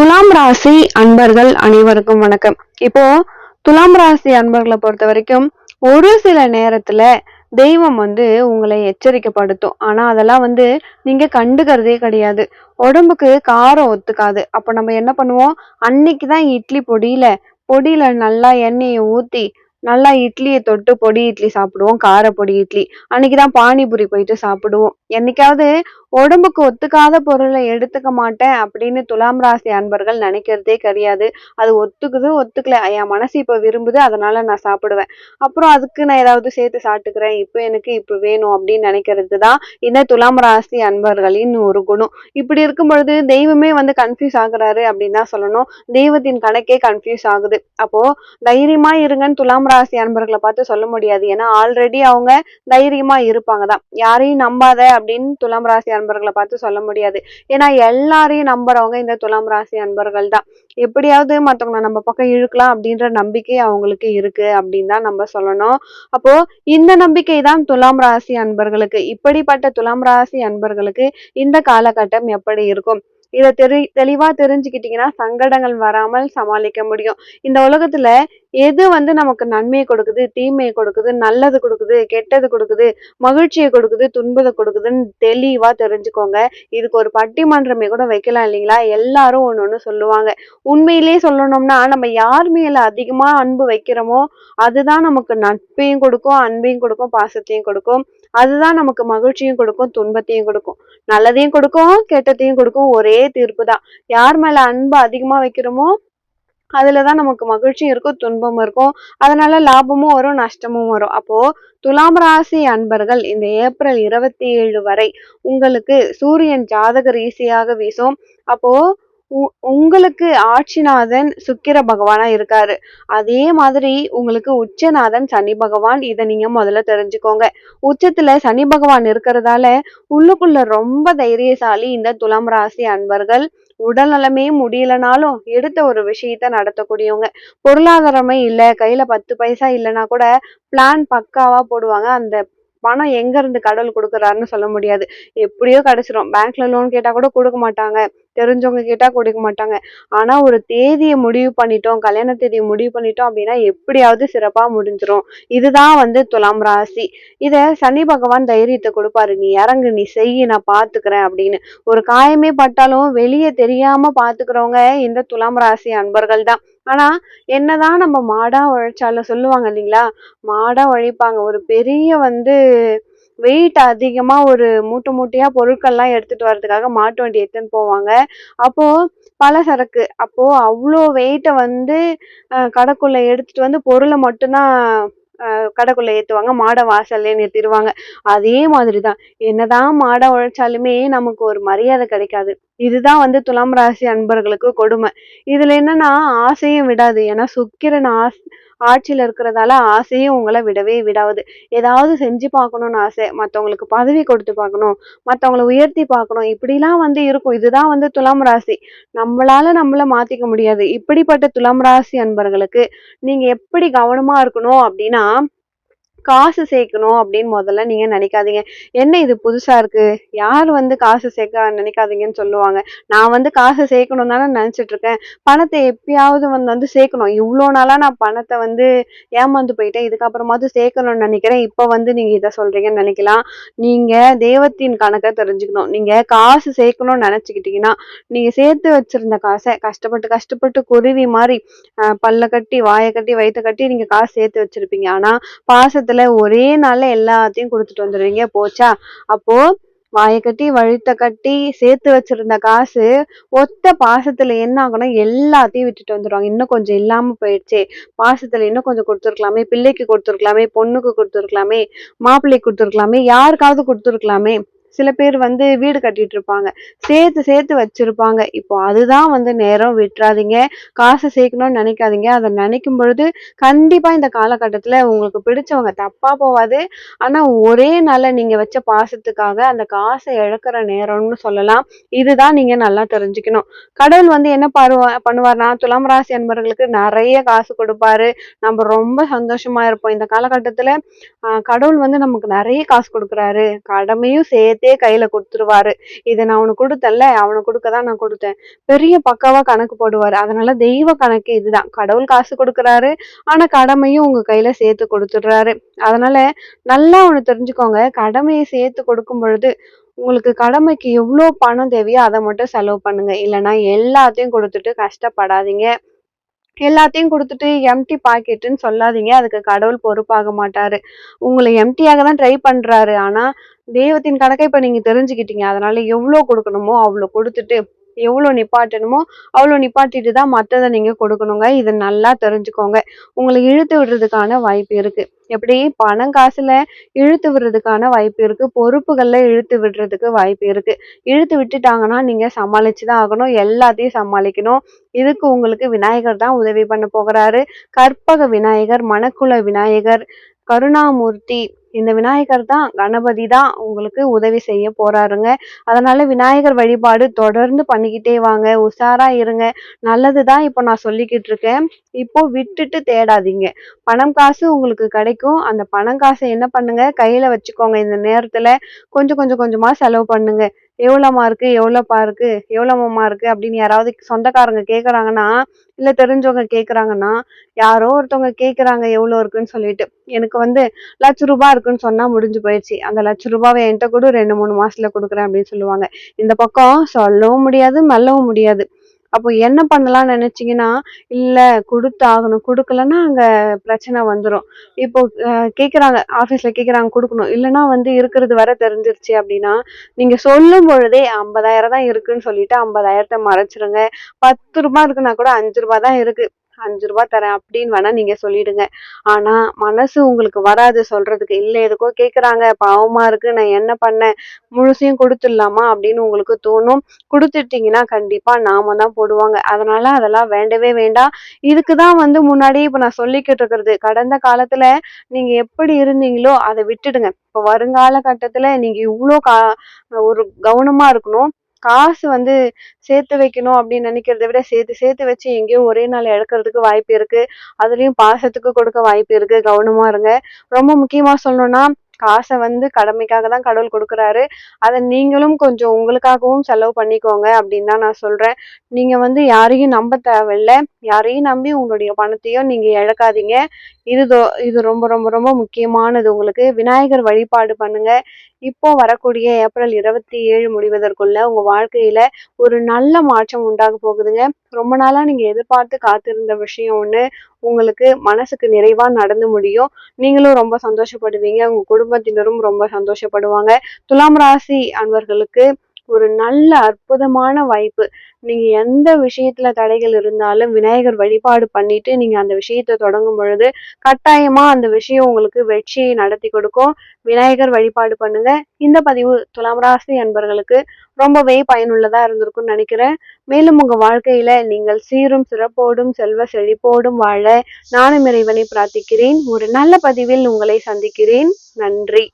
துலாம் ராசி அன்பர்கள் அனைவருக்கும் வணக்கம். இப்போ துலாம் ராசி அன்பர்களை பொறுத்த வரைக்கும் ஒரு சில நேரத்துல தெய்வம் வந்து உங்களை எச்சரிக்கைப்படுத்தும். ஆனா அதெல்லாம் வந்து நீங்க கண்டுக்கிறதே கிடையாது. உடம்புக்கு காரம் ஒத்துக்காது. அப்ப நம்ம என்ன பண்ணுவோம்? அன்னைக்கு தான் இட்லி பொடியில பொடியில நல்லா எண்ணெயை ஊத்தி நல்லா இட்லியை தொட்டு பொடி இட்லி சாப்பிடுவோம். கார பொடி இட்லி அன்னைக்குதான் பானிபூரி போயிட்டு சாப்பிடுவோம். என்னைக்காவது உடம்புக்கு ஒத்துக்காத பொருளை எடுத்துக்க மாட்டேன் அப்படின்னு துலாம் ராசி அன்பர்கள் நினைக்கிறதே கிடையாது. அது ஒத்துக்குது ஒத்துக்கல. என் மனசு இப்ப விரும்புது அதனால நான் சாப்பிடுவேன். அப்புறம் அதுக்கு நான் ஏதாவது சேர்த்து சாப்பிட்டுக்கிறேன். இப்போ எனக்கு இப்ப வேணும் அப்படின்னு நினைக்கிறது தான் இந்த துலாம் ராசி அன்பர்களின் ஒரு குணம். இப்படி இருக்கும் பொழுது தெய்வமே வந்து கன்ஃபியூஸ் ஆகுறாரு அப்படின்னு தான் சொல்லணும். தெய்வத்தின் கணக்கே கன்ஃபியூஸ் ஆகுது. அப்போ தைரியமா இருங்கன்னு துலாம் ராசி அன்பர்களை பார்த்து சொல்ல முடியாது. ஏன்னா ஆல்ரெடி அவங்க தைரியமா இருப்பாங்க தான் யாரையும் நம்பாத அப்படின்னு துலாம் ராசி அன்பர்களை பார்த்து சொல்ல முடியாது. ஏன்னா எல்லாரையும் நம்புறவங்க இந்த துலாம் ராசி அன்பர்கள் தான். எப்படியாவது மற்றவங்களை நம்ம பக்கம் இழுக்கலாம் அப்படின்ற நம்பிக்கை அவங்களுக்கு இருக்கு அப்படின்னு தான் நம்ம சொல்லணும். அப்போ இந்த நம்பிக்கை தான் துலாம் ராசி அன்பர்களுக்கு. இப்படிப்பட்ட துலாம் ராசி அன்பர்களுக்கு இந்த காலகட்டம் எப்படி இருக்கும்? இதை தெரி தெளிவா தெரிஞ்சுக்கிட்டீங்கன்னா சங்கடங்கள் வராமல் சமாளிக்க முடியும். இந்த உலகத்துல எது வந்து நமக்கு நன்மையை கொடுக்குது தீமையை கொடுக்குது நல்லது கொடுக்குது கெட்டது கொடுக்குது மகிழ்ச்சியை கொடுக்குது துன்பத்தை கொடுக்குதுன்னு தெளிவா தெரிஞ்சுக்கோங்க. இதுக்கு ஒரு பட்டிமன்றமே கூட வைக்கலாம் இல்லைங்களா? எல்லாரும் ஒன்று ஒன்று சொல்லுவாங்க. உண்மையிலேயே சொல்லணும்னா நம்ம யார் மேல அதிகமா அன்பு வைக்கிறோமோ அதுதான் நமக்கு நட்பையும் கொடுக்கும் அன்பையும் கொடுக்கும் பாசத்தையும் கொடுக்கும். அதுதான் நமக்கு மகிழ்ச்சியும் கொடுக்கும் துன்பத்தையும் கொடுக்கும். நல்லதையும் கொடுக்கும் கெட்டதையும் கொடுக்கும் ஒரே தீர்ப்பு தான் யார் மேல அன்பு அதிகமா வைக்கிறோமோ அதுலதான் நமக்கு மகிழ்ச்சியும் இருக்கும் துன்பமும் இருக்கும். அதனால லாபமும் வரும் நஷ்டமும் வரும். அப்போ துலாம் ராசி அன்பர்கள் இந்த ஏப்ரல் இருபத்தி ஏழு வரை உங்களுக்கு சூரியன் ஜாதக ரீசியாக வீசும். அப்போ உங்களுக்கு ஆட்சிநாதன் சுக்கிர பகவானா இருக்காரு. அதே மாதிரி உங்களுக்கு உச்சநாதன் சனி பகவான் இதை நீங்க முதல்ல தெரிஞ்சுக்கோங்க. உச்சத்துல சனி பகவான் இருக்கிறதால உள்ளுக்குள்ள ரொம்ப தைரியசாலி இந்த துலாம் ராசி அன்பர்கள். உடல் நலமே முடியலனாலும் எடுத்த ஒரு விஷயத்த நடத்தக்கூடியவங்க. பொருளாதாரமே இல்லை கையில பத்து பைசா இல்லைன்னா கூட பிளான் பக்காவா போடுவாங்க. அந்த பணம் எங்க இருந்து கடவுள் கொடுக்குறாருன்னு சொல்ல முடியாது. எப்படியோ கிடைச்சிரும் பேங்க்ல லோன் கேட்டா கூட கொடுக்க மாட்டாங்க. தெரிஞ்சவங்க கேட்டா கொடுக்க மாட்டாங்க. ஆனா ஒரு தேதியை முடிவு பண்ணிட்டோம் கல்யாண தேதியை முடிவு பண்ணிட்டோம் அப்படின்னா எப்படியாவது சிறப்பா முடிஞ்சிரும். இதுதான் வந்து துலாம் ராசி. இத சனி பகவான் தைரியத்தை கொடுப்பாரு. நீ இறங்கு நீ செய்யி நான் பாத்துக்கிறேன் அப்படின்னு. ஒரு காயமே பட்டாலும் வெளியே தெரியாம பாத்துக்கிறவங்க இந்த துலாம் ராசி அன்பர்கள் தான் ஆனா என்னதான் நம்ம மாடா உழைச்சாலும் சொல்லுவாங்க இல்லைங்களா? மாடா உழைப்பாங்க. ஒரு பெரிய வந்து வெயிட் அதிகமாக ஒரு மூட்டை மூட்டையாக பொருட்கள்லாம் எடுத்துகிட்டு வர்றதுக்காக மாட்டு வண்டி எடுத்துன்னு போவாங்க. அப்போது பல சரக்கு. அப்போது அவ்வளோ வெயிட்டை வந்து கடைக்குள்ளே எடுத்துகிட்டு வந்து பொருளை மட்டும்தான் கடைக்குள்ள ஏத்துவாங்க. மாடை வாசல்லே நிறுத்திடுவாங்க அதே மாதிரிதான். என்னதான் மாடை உழைச்சாலுமே நமக்கு ஒரு மரியாதை கிடைக்காது. இதுதான் வந்து துலாம் ராசி அன்பர்களுக்கு கொடுமை. இதுல என்னன்னா ஆசையும் விடாது. ஏன்னா சுக்கிரன் ஆஸ் ஆட்சியில் இருக்கிறதால ஆசையும் உங்களை விடவே விடாது. ஏதாவது செஞ்சு பார்க்கணும்னு ஆசை மற்றவங்களுக்கு பதவி கொடுத்து பார்க்கணும் மற்றவங்களை உயர்த்தி பார்க்கணும் இப்படிலாம் வந்து இருக்கும். இதுதான் வந்து துலாம் ராசி. நம்மளால நம்மள மாத்திக்க முடியாது. இப்படிப்பட்ட துலாம் ராசி அன்பர்களுக்கு நீங்க எப்படி கவனமா இருக்கணும் அப்படின்னா காசு சேர்க்கணும் அப்படின்னு முதல்ல நீங்க நினைக்காதீங்க. என்ன இது புதுசா இருக்கு? யார் வந்து காசு சேர்க்க நினைக்காதீங்கன்னு சொல்லுவாங்க. நான் வந்து காசு சேர்க்கணும் தானே நினைச்சிட்டு இருக்கேன். பணத்தை எப்பயாவது வந்து வந்து சேர்க்கணும். இவ்வளோ நாளா நான் பணத்தை வந்து ஏமாந்து போயிட்டேன். இதுக்கப்புறமாவது சேர்க்கணும்னு நினைக்கிறேன். இப்போ வந்து நீங்க இதை சொல்றீங்கன்னு நினைக்கலாம். நீங்க தெய்வத்தின் கணக்கை தெரிஞ்சுக்கணும். நீங்க காசு சேர்க்கணும்னு நினைச்சுக்கிட்டீங்கன்னா நீங்க சேர்த்து வச்சிருந்த காசை கஷ்டப்பட்டு கஷ்டப்பட்டு குருவி மாதிரி பல்ல கட்டி வாயை கட்டி வயிற்று கட்டி நீங்க காசு சேர்த்து வச்சிருப்பீங்க. ஆனா நேரத்துல ஒரே நாள்ல எல்லாத்தையும் கொடுத்துட்டு வந்துடுவீங்க போச்சா? அப்போ வாயை கட்டி வழுத்த கட்டி சேர்த்து வச்சிருந்த காசு ஒத்த பாசத்துல என்ன ஆகும்னா எல்லாத்தையும் விட்டுட்டு வந்துருவாங்க. இன்னும் கொஞ்சம் இல்லாம போயிடுச்சே. பாசத்துல இன்னும் கொஞ்சம் கொடுத்துருக்கலாமே. பிள்ளைக்கு கொடுத்துருக்கலாமே. பொண்ணுக்கு கொடுத்துருக்கலாமே. மாப்பிள்ளைக்கு கொடுத்துருக்கலாமே. யாருக்காவது கொடுத்துருக்கலாமே. சில பேர் வந்து வீடு கட்டிட்டு இருப்பாங்க சேர்த்து சேர்த்து வச்சிருப்பாங்க. இப்போ அதுதான் வந்து நேரம். விட்டுறாதீங்க. காசை சேர்க்கணும்னு நினைக்காதீங்க. அதை நினைக்கும் பொழுது கண்டிப்பா இந்த காலகட்டத்துல உங்களுக்கு பிடிச்சவங்க தப்பா போவாது. ஆனா ஒரே நாள்ல நீங்க வச்ச பாசத்துக்காக அந்த காசை இழக்கிற நேரம்னு சொல்லலாம். இதுதான் நீங்க நல்லா தெரிஞ்சுக்கணும். கடவுள் வந்து என்ன பாருவா பண்ணுவார்னா துலாம் ராசி அன்பர்களுக்கு நிறைய காசு கொடுப்பாரு. நம்ம ரொம்ப சந்தோஷமா இருப்போம். இந்த காலகட்டத்துல கடவுள் வந்து நமக்கு நிறைய காசு கொடுக்குறாரு. கடமையும் சேர்த்து சேர்த்தே கையில கொடுத்துருவாரு. இதை நான் அவனுக்கு கொடுத்தேன்ல அவனை கொடுக்க தான் நான் கொடுத்தேன். பெரிய பக்காவா கணக்கு போடுவாரு. அதனால தெய்வ கணக்கு இதுதான். கடவுள் காசு கொடுக்குறாரு. ஆனா கடமையும் உங்க கையில சேர்த்து கொடுத்துடுறாரு. அதனால நல்லா ஒண்ணு தெரிஞ்சுக்கோங்க. கடமையை சேர்த்து கொடுக்கும் பொழுது உங்களுக்கு கடமைக்கு எவ்வளோ பணம் தேவையோ அதை மட்டும் செலவு பண்ணுங்க. இல்லைன்னா எல்லாத்தையும் கொடுத்துட்டு கஷ்டப்படாதீங்க. எல்லாத்தையும் கொடுத்துட்டு எம்டி பாக்கெட்டுன்னு சொல்லாதீங்க. அதுக்கு கடவுள் பொறுப்பாக மாட்டாரு. உங்களை எம்டியாக தான் ட்ரை பண்றாரு. ஆனா தெய்வத்தின் கணக்கை இப்ப நீங்க தெரிஞ்சுக்கிட்டீங்க. அதனால எவ்வளவு கொடுக்கணுமோ அவ்வளவு கொடுத்துட்டு எவ்வளோ நிப்பாட்டணுமோ அவ்வளோ நிப்பாட்டிட்டு தான் மற்றதை நீங்கள் கொடுக்கணுங்க. இதை நல்லா தெரிஞ்சுக்கோங்க. உங்களை இழுத்து விடுறதுக்கான வாய்ப்பு இருக்குது எப்படி பணம் காசுல இழுத்து விடுறதுக்கான வாய்ப்பு இருக்கு. பொறுப்புகள்ல இழுத்து விடுறதுக்கு வாய்ப்பு இருக்கு. இழுத்து விட்டுட்டாங்கன்னா நீங்க சமாளிச்சுதான் ஆகணும். எல்லாத்தையும் சமாளிக்கணும். இதுக்கு உங்களுக்கு விநாயகர் தான் உதவி பண்ண போகிறாரு. கற்பக விநாயகர் மணக்குள விநாயகர் கருணாமூர்த்தி. இந்த விநாயகர் தான் கணபதி தான் உங்களுக்கு உதவி செய்ய போறாருங்க. அதனால விநாயகர் வழிபாடு தொடர்ந்து பண்ணிக்கிட்டே வாங்க. உஷாரா இருங்க. நல்லது தான் இப்போ நான் சொல்லிக்கிட்டு இருக்கேன். இப்போ விட்டுட்டு தேடாதீங்க. பணம் காசு உங்களுக்கு கிடைக்கும். அந்த பணம் காசை என்ன பண்ணுங்க? கையில வச்சுக்கோங்க. இந்த நேரத்துல கொஞ்சம் கொஞ்சம் கொஞ்சமா செலவு பண்ணுங்க. எவ்வளோமா இருக்குது எவ்வளோப்பா இருக்கு எவ்வளோமாம்மா இருக்கு அப்படின்னு யாராவது சொந்தக்காரங்க கேட்குறாங்கன்னா இல்லை தெரிஞ்சவங்க கேட்குறாங்கன்னா யாரோ ஒருத்தவங்க கேட்குறாங்க எவ்வளோ இருக்குன்னு சொல்லிட்டு. எனக்கு வந்து லட்ச ரூபாய் இருக்குன்னு சொன்னால் முடிஞ்சு போயிடுச்சு. அந்த லட்ச ரூபாவை என்கிட்ட கூட ரெண்டு மூணு மாசத்துல கொடுக்குறேன் அப்படின்னு சொல்லுவாங்க. இந்த பக்கம் சொல்லவும் முடியாது மெல்லவும் முடியாது. அப்போ என்ன பண்ணலாம்னு நினச்சிங்கன்னா இல்லை கொடுத்தாகணும் கொடுக்கலன்னா அங்கே பிரச்சனை வந்துடும் இப்போ கேட்குறாங்க ஆஃபீஸில் கேட்குறாங்க கொடுக்கணும். இல்லைன்னா வந்து இருக்கிறது வர தெரிஞ்சிருச்சு அப்படின்னா நீங்கள் சொல்லும் பொழுதே ஐம்பதாயிரம் தான் இருக்குன்னு சொல்லிட்டு ஐம்பதாயிரத்தை மறைச்சிருங்க. பத்து ரூபா இருக்குன்னா கூட அஞ்சு ரூபா தான் இருக்குது அஞ்சு ரூபாய் தரேன் அப்படின்னு வேணா நீங்க சொல்லிடுங்க. ஆனா மனசு உங்களுக்கு வராது சொல்றதுக்கு. இல்ல எதுக்கோ கேக்குறாங்க பாவமா இருக்கு நான் என்ன பண்ணேன்? முழுசையும் கொடுத்துடலாமா அப்படின்னு உங்களுக்கு தோணும். கொடுத்துட்டீங்கன்னா கண்டிப்பா நாம தான் போடுவாங்க. அதனால அதெல்லாம் வேண்டவே வேண்டாம். இதுக்குதான் வந்து முன்னாடி இப்ப நான் சொல்லிக்கிட்டு இருக்கிறது. கடந்த காலத்துல நீங்க எப்படி இருந்தீங்களோ அதை விட்டுடுங்க. இப்ப வருங்கால கட்டத்துல நீங்க இவ்வளோ கா ஒரு கவனமா இருக்கணும். காசு வந்து சேர்த்து வைக்கணும் அப்படின்னு நினைக்கிறத விட சேர்த்து சேர்த்து வச்சு எங்கேயும் ஒரே நாள் இழக்கிறதுக்கு வாய்ப்பு இருக்கு. அதுலயும் பாசத்துக்கு கொடுக்க வாய்ப்பு இருக்கு. கவனமா இருங்க. ரொம்ப முக்கியமா சொல்லணும்னா காசை வந்து கடமைக்காக தான் கடவுள் கொடுக்குறாரு. அதை நீங்களும் கொஞ்சம் உங்களுக்காகவும் செலவு பண்ணிக்கோங்க அப்படின்னு தான் நான் சொல்றேன். நீங்க வந்து யாரையும் நம்ப தேவையில்லை. யாரையும் நம்பி உங்களுடைய பணத்தையும் நீங்க இழக்காதீங்க. இது இது ரொம்ப ரொம்ப ரொம்ப முக்கியமானது உங்களுக்கு. விநாயகர் வழிபாடு பண்ணுங்க. இப்போ வரக்கூடிய ஏப்ரல் இருபத்தி ஏழு முடிவதற்குள்ள உங்க வாழ்க்கையில ஒரு நல்ல மாற்றம் உண்டாக போகுதுங்க. ரொம்ப நாளா நீங்க எதிர்பார்த்து காத்திருந்த விஷயம் ஒண்ணு உங்களுக்கு மனசுக்கு நிறைவா நடந்து முடியும். நீங்களும் ரொம்ப சந்தோஷப்படுவீங்க. உங்க குடும்பத்தினரும் ரொம்ப சந்தோஷப்படுவாங்க. துலாம் ராசி அன்பர்களுக்கு ஒரு நல்ல அற்புதமான வாய்ப்பு. நீங்க எந்த விஷயத்துல தடைகள் இருந்தாலும் விநாயகர் வழிபாடு பண்ணிட்டு நீங்க அந்த விஷயத்த தொடங்கும் பொழுது கட்டாயமா அந்த விஷயம் உங்களுக்கு வெற்றியை நடத்தி கொடுக்கும். விநாயகர் வழிபாடு பண்ணுங்க. இந்த பதிவு துலாம் ராசி அன்பர்களுக்கு ரொம்பவே பயனுள்ளதா இருந்திருக்கும்னு நினைக்கிறேன். மேலும் உங்க வாழ்க்கையில நீங்கள் சீரும் சிறப்போடும் செல்வ செழிப்போடும் வாழ நானும் இறைவனை பிரார்த்திக்கிறேன். ஒரு நல்ல பதிவில் உங்களை சந்திக்கிறேன். நன்றி.